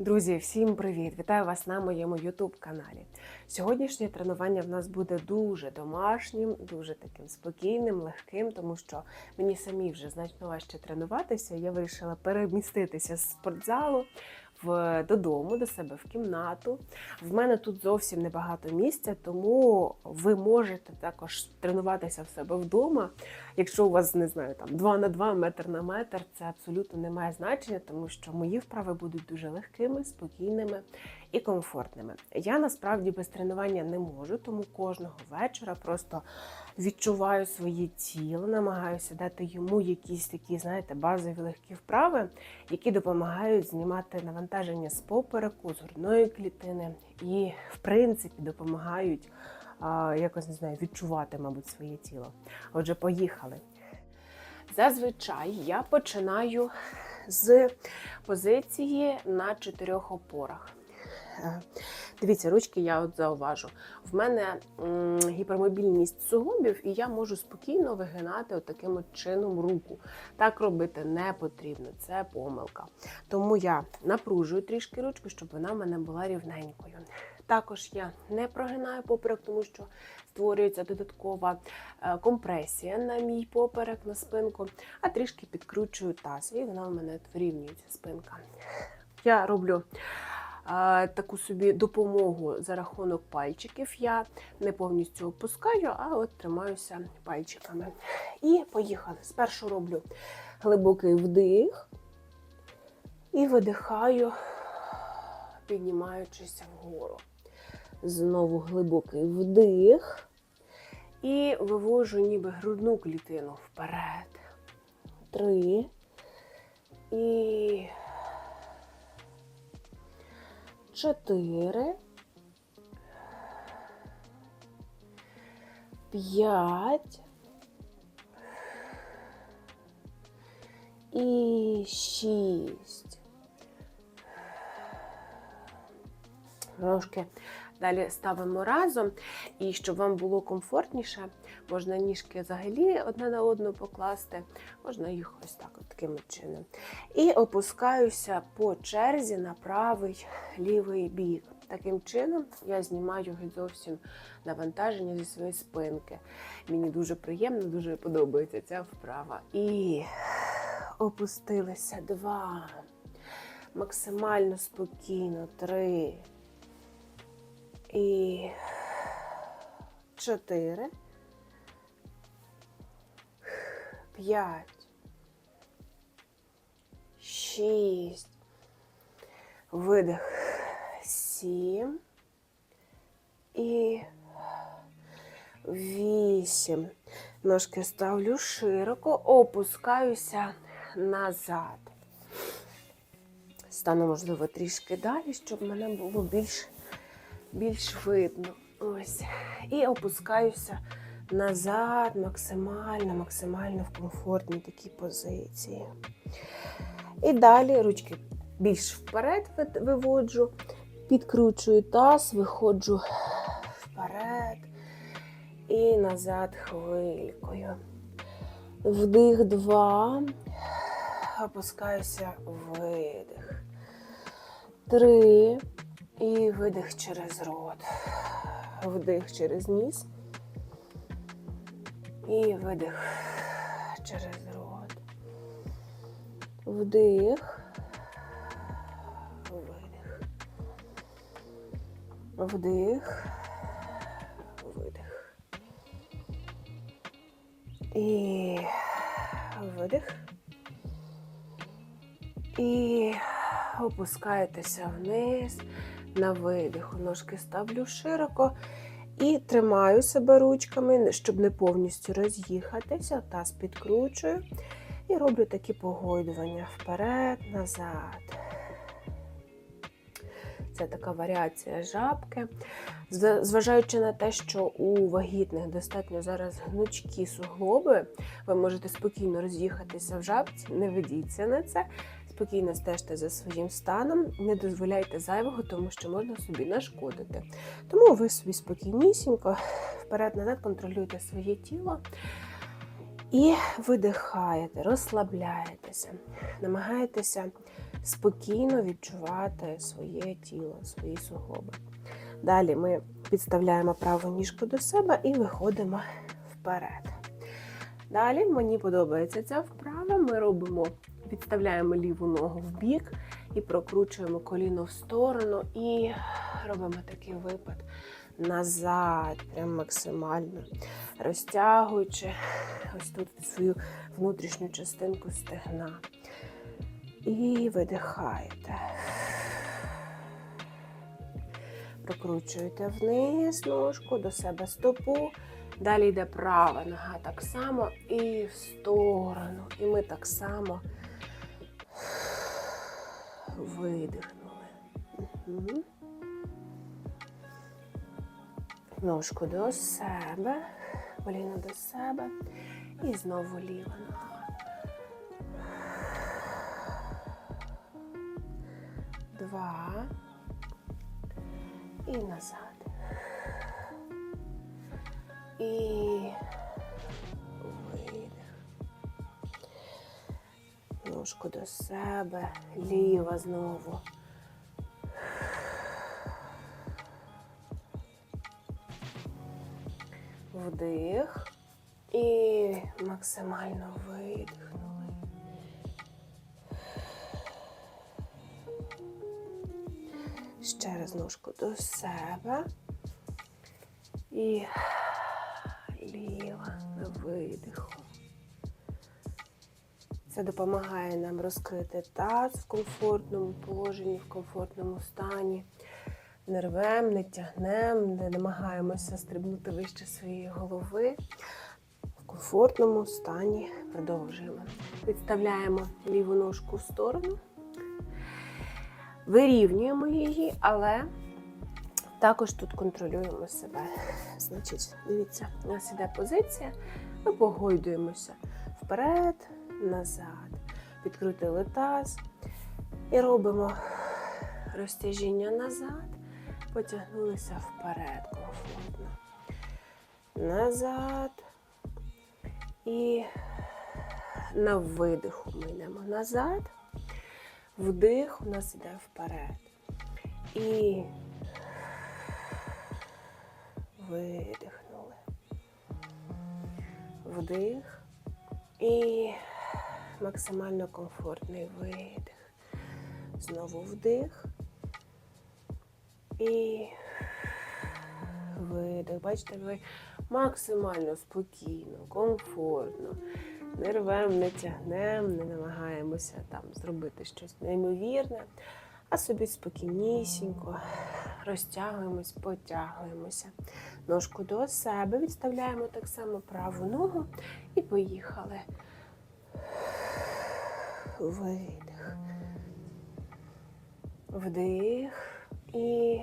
Друзі, всім привіт! Вітаю вас на моєму YouTube каналі. Сьогоднішнє тренування в нас буде дуже домашнім, дуже таким спокійним, легким, тому що мені самі вже значно важче тренуватися. Я вирішила переміститися з спортзалу в, додому, до себе в кімнату. В мене тут зовсім небагато місця, тому ви можете також тренуватися в себе вдома. Якщо у вас не знаю, там 2 на 2, метр на метр, це абсолютно не має значення, тому що мої вправи будуть дуже легкими, спокійними і комфортними. Я насправді без тренування не можу, тому кожного вечора просто відчуваю своє тіло, намагаюся дати йому якісь такі, знаєте, базові легкі вправи, які допомагають знімати навантаження з попереку, з грудної клітини і, в принципі, допомагають якось не знаю, відчувати, мабуть, своє тіло. Отже, поїхали. Зазвичай я починаю з позиції на чотирьох опорах. Е, Дивіться, ручки я от зауважу. В мене гіпермобільність суглобів, і я можу спокійно вигинати от таким от чином руку. Так робити не потрібно, це помилка. Тому я напружую трішки ручку, щоб вона в мене була рівненькою. Також я не прогинаю поперек, тому що створюється додаткова е, компресія на мій поперек, на спинку, а трішки підкручую таз, і вона в мене вирівнюється спинка. Я роблю е, таку собі допомогу за рахунок пальчиків. Я не повністю опускаю, а от тримаюся пальчиками. І поїхали. Спершу роблю глибокий вдих і видихаю, піднімаючись вгору. Знову глибокий вдих. І вивожу ніби грудну клітину вперед. Три. І чотири. П'ять. І шість. Ножки далі ставимо разом. І щоб вам було комфортніше, можна ніжки взагалі одне на одну покласти, можна їх ось так, от таким чином. І опускаюся по черзі на правий лівий бік. Таким чином я знімаю геть зовсім навантаження зі своєї спинки. Мені дуже приємно, дуже подобається ця вправа. І опустилися два. Максимально спокійно. Три. І чотири. П'ять. Шість. Видих. Сім. І вісім. Ножки ставлю широко, опускаюся назад. Стану, можливо, трішки далі, щоб мене було більш більш видно. Ось. І опускаюся назад, максимально, максимально в комфортній такій позиції. І далі ручки більш вперед виводжу, підкручую таз, виходжу вперед і назад хвилькою. Вдих два. Опускаюся видих. Три. І видих через рот. Вдих через ніс. І видих через рот. Вдих. Видих. Вдих. Видих. І видих. І опускаєтеся вниз на видиху. Ножки ставлю широко і тримаю себе ручками, щоб не повністю роз'їхатися. Таз підкручую і роблю такі погойдування вперед, назад. Це така варіація жабки. Зважаючи на те, що у вагітних достатньо зараз гнучкі суглоби, ви можете спокійно роз'їхатися в жабці, не ведіться на це. Спокійно стежте за своїм станом, не дозволяйте зайвого, тому що можна собі нашкодити. Тому ви собі спокійнісінько вперед-назад контролюйте своє тіло і видихаєте, розслабляєтеся, намагаєтеся спокійно відчувати своє тіло, свої суглоби. Далі ми підставляємо праву ніжку до себе і виходимо вперед. Далі мені подобається ця вправа. Ми робимо, підставляємо ліву ногу в бік і прокручуємо коліно в сторону і робимо такий випад назад, прям максимально розтягуючи ось тут свою внутрішню частинку стегна. І видихаєте. Прокручуєте вниз ножку до себе стопу. Далі йде права нога так само і в сторону. І ми так само видихнули. Угу. Ножку до себе, коліно до себе і знову ліва нога. Два. І назад. І Ножку до себе, ліва знову. Вдих і максимально видихнули. Ще раз ножку до себе. І ліва на видиху. Це допомагає нам розкрити таз в комфортному положенні, в комфортному стані. Не рвем, не тягнем, не намагаємося стрибнути вище своєї голови. В комфортному стані продовжуємо. Підставляємо ліву ножку в сторону, вирівнюємо її, але також тут контролюємо себе. Значить, дивіться, у нас іде позиція, ми погойдуємося вперед, назад. Підкрутили таз і робимо розтяжіння назад, потягнулися вперед комфортно. Назад. І на видиху ми йдемо назад. Вдих у нас йде вперед. І видихнули. Вдих і максимально комфортний видих. Знову вдих і видих. Бачите, ви максимально спокійно, комфортно. Не рвем, не тягнем, не намагаємося там зробити щось неймовірне, а собі спокійнісінько розтягуємось, потягуємося. Ножку до себе, відставляємо так само праву ногу і поїхали. Видих. Вдих і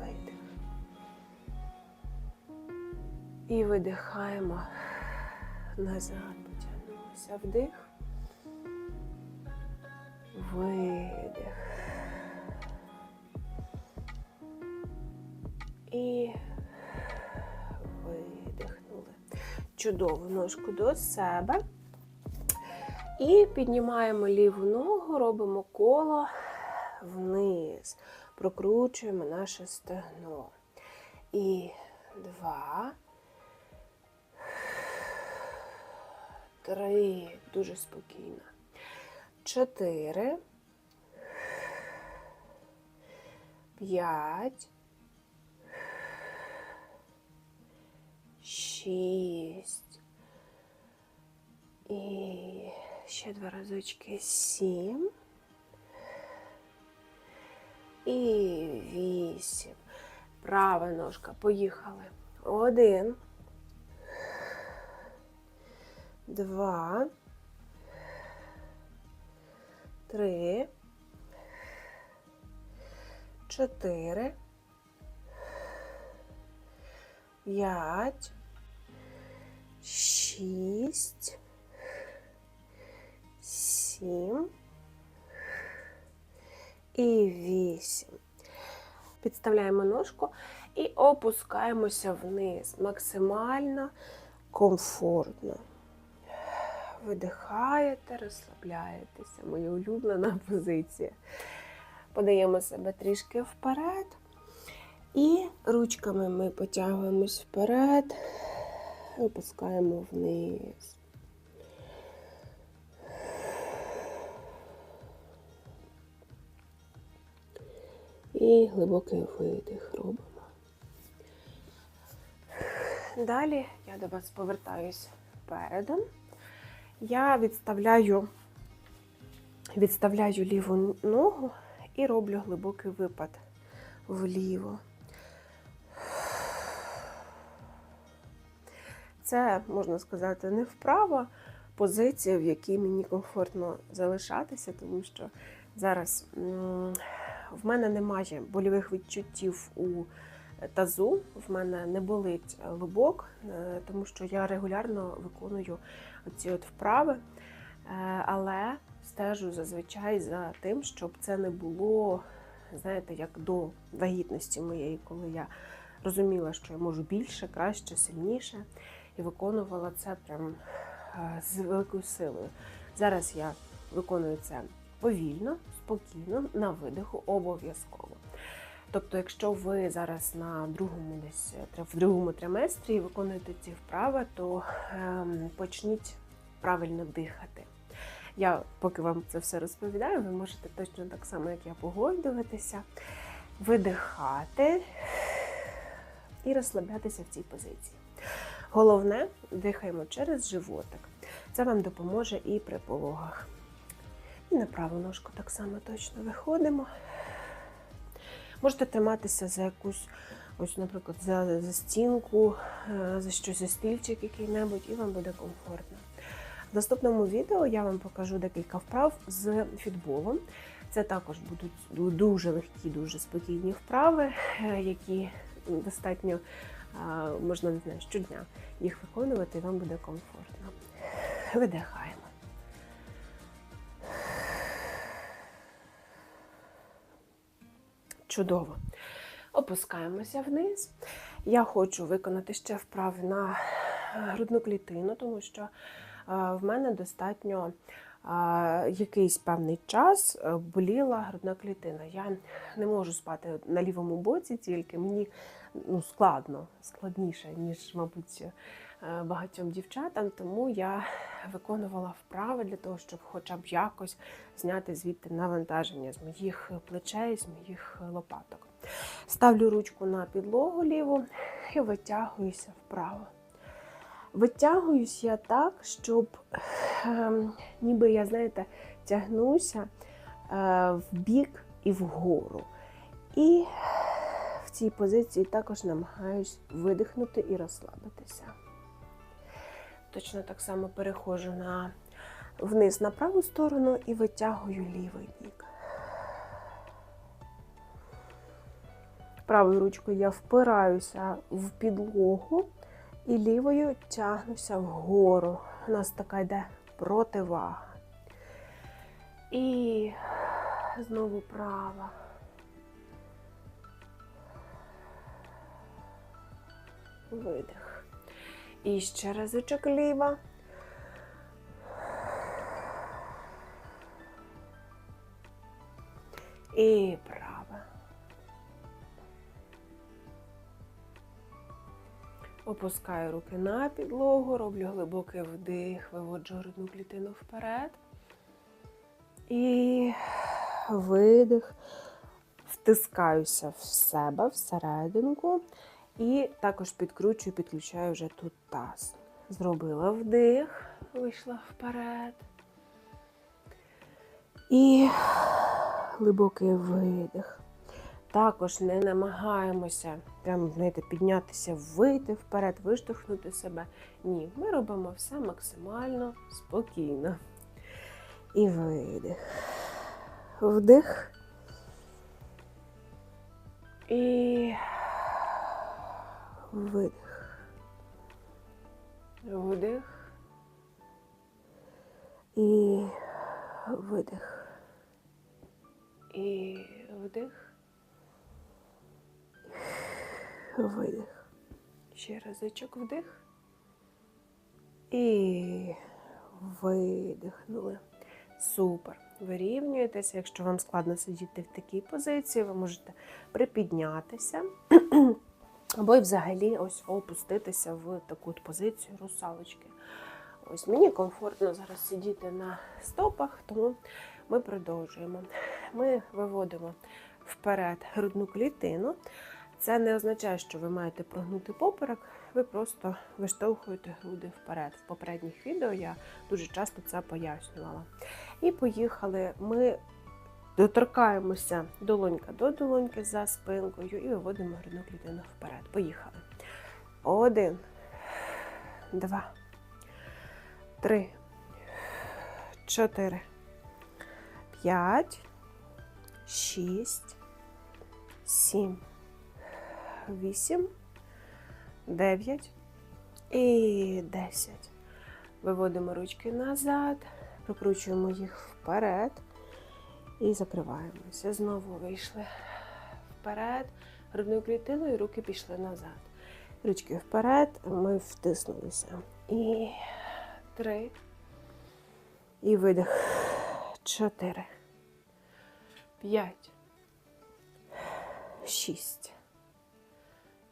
видих. І видихаємо назад, потягнулися. Вдих. Видих. І видихнули. Чудово ножку до себе. І піднімаємо ліву ногу, робимо коло вниз, прокручуємо наше стегно. І два. Три. Дуже спокійно. Чотири. П'ять. Шість. І ще два разочки. Сім. І вісім. Права ножка. Поїхали. Один. Два. Три. Чотири. П'ять. Шість. Сім. І вісім. Підставляємо ножку і опускаємося вниз максимально комфортно. видихаєте, розслабляєтеся. Моя улюблена позиція. Подаємо себе трішки вперед. І ручками ми потягуємось вперед, опускаємо вниз. І глибокий видих робимо. Далі я до вас повертаюсь передом. Я відставляю, відставляю ліву ногу і роблю глибокий випад вліво. Це, можна сказати, не вправа позиція, в якій мені комфортно залишатися, тому що зараз в мене немає больових відчуттів у тазу, в мене не болить лобок, е, тому що я регулярно виконую оці от вправи, Е, але стежу зазвичай за тим, щоб це не було, знаєте, як до вагітності моєї, коли я розуміла, що я можу більше, краще, сильніше, і виконувала це прям е, з великою силою. Зараз я виконую це повільно, спокійно, на видиху, обов'язково. Тобто, якщо ви зараз на другому десь в другому триместрі виконуєте ці вправи, то ем, почніть правильно дихати. Я поки вам це все розповідаю, ви можете точно так само, як я, погойдуватися, видихати і розслаблятися в цій позиції. Головне, дихаємо через животик. Це вам допоможе і при пологах. І на праву ножку так само точно виходимо. Можете триматися за якусь, ось, наприклад, за, за стінку, е, за щось за стільчик який-небудь, і вам буде комфортно. В наступному відео я вам покажу декілька вправ з фітболом. Це також будуть дуже легкі, дуже спокійні вправи, е, які достатньо можна не знаю, щодня їх виконувати, і вам буде комфортно. Видихаємо. Чудово. Опускаємося вниз. Я хочу виконати ще вправи на е, грудну клітину, тому що е, в мене достатньо е, якийсь певний час боліла грудна клітина. Я не можу спати на лівому боці, тільки мені ну, складно, складніше, ніж, мабуть, багатьом дівчатам, тому я виконувала вправи для того, щоб хоча б якось зняти звідти навантаження з моїх плечей, з моїх лопаток. Ставлю ручку на підлогу ліву і витягуюся вправо. Витягуюсь я так, щоб ем, ніби я, знаєте, тягнуся е, в бік і вгору. І в цій позиції також намагаюсь видихнути і розслабитися. Точно так само переходжу на вниз на праву сторону і витягую лівий бік. Правою ручкою я впираюся в підлогу і лівою тягнуся вгору. У нас така йде противага. І знову права. Видих. І ще разочок ліва. І права. Опускаю руки на підлогу, роблю глибокий вдих, виводжу грудну клітину вперед. І видих. Втискаюся в себе всерединку. І також підкручую, підключаю вже тут таз. Зробила вдих, вийшла вперед. І глибокий видих. Також не намагаємося прям, знаєте, піднятися, вийти вперед, виштовхнути себе. Ні, ми робимо все максимально спокійно. І видих. Вдих. І видих. Вдих. І видих. І вдих. Видих. Ще разочок вдих. І видихнули. Супер. Вирівнюєтеся. Якщо вам складно сидіти в такій позиції, ви можете припіднятися. Або й взагалі ось опуститися в таку от позицію русалочки. Ось мені комфортно зараз сидіти на стопах, тому ми продовжуємо. Ми виводимо вперед грудну клітину. Це не означає, що ви маєте прогнути поперек, ви просто виштовхуєте груди вперед. В попередніх відео я дуже часто це пояснювала. І поїхали. Ми доторкаємося долонька до долоньки за спинкою і виводимо грудну клітину вперед. Поїхали. Один, два, три, чотири, п'ять, шість, сім, вісім, дев'ять і десять. Виводимо ручки назад, прокручуємо їх вперед і закриваємося. Знову вийшли вперед, грудною клітиною, руки пішли назад. Ручки вперед, ми втиснулися. І три. І видих. Чотири. П'ять. Шість.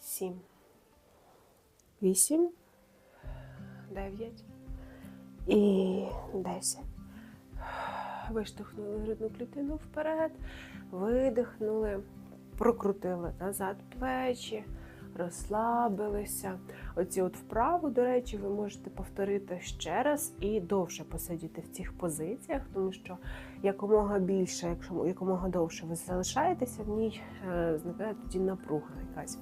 Сім. Вісім. Дев'ять. І десять. Виштовхнули грудну клітину вперед, видихнули, прокрутили назад плечі, розслабилися. Оці от вправу, до речі, ви можете повторити ще раз і довше посидіти в цих позиціях, тому що якомога більше, якщо якомога довше ви залишаєтеся в ній, е, зникає тоді напруга якась.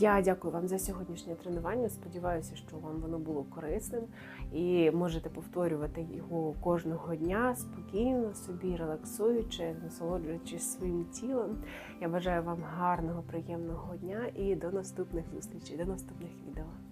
Я дякую вам за сьогоднішнє тренування. Сподіваюся, що вам воно було корисним і можете повторювати його кожного дня спокійно, собі релаксуючи, насолоджуючись своїм тілом. Я бажаю вам гарного, приємного дня і до наступних зустрічей, до наступних відео.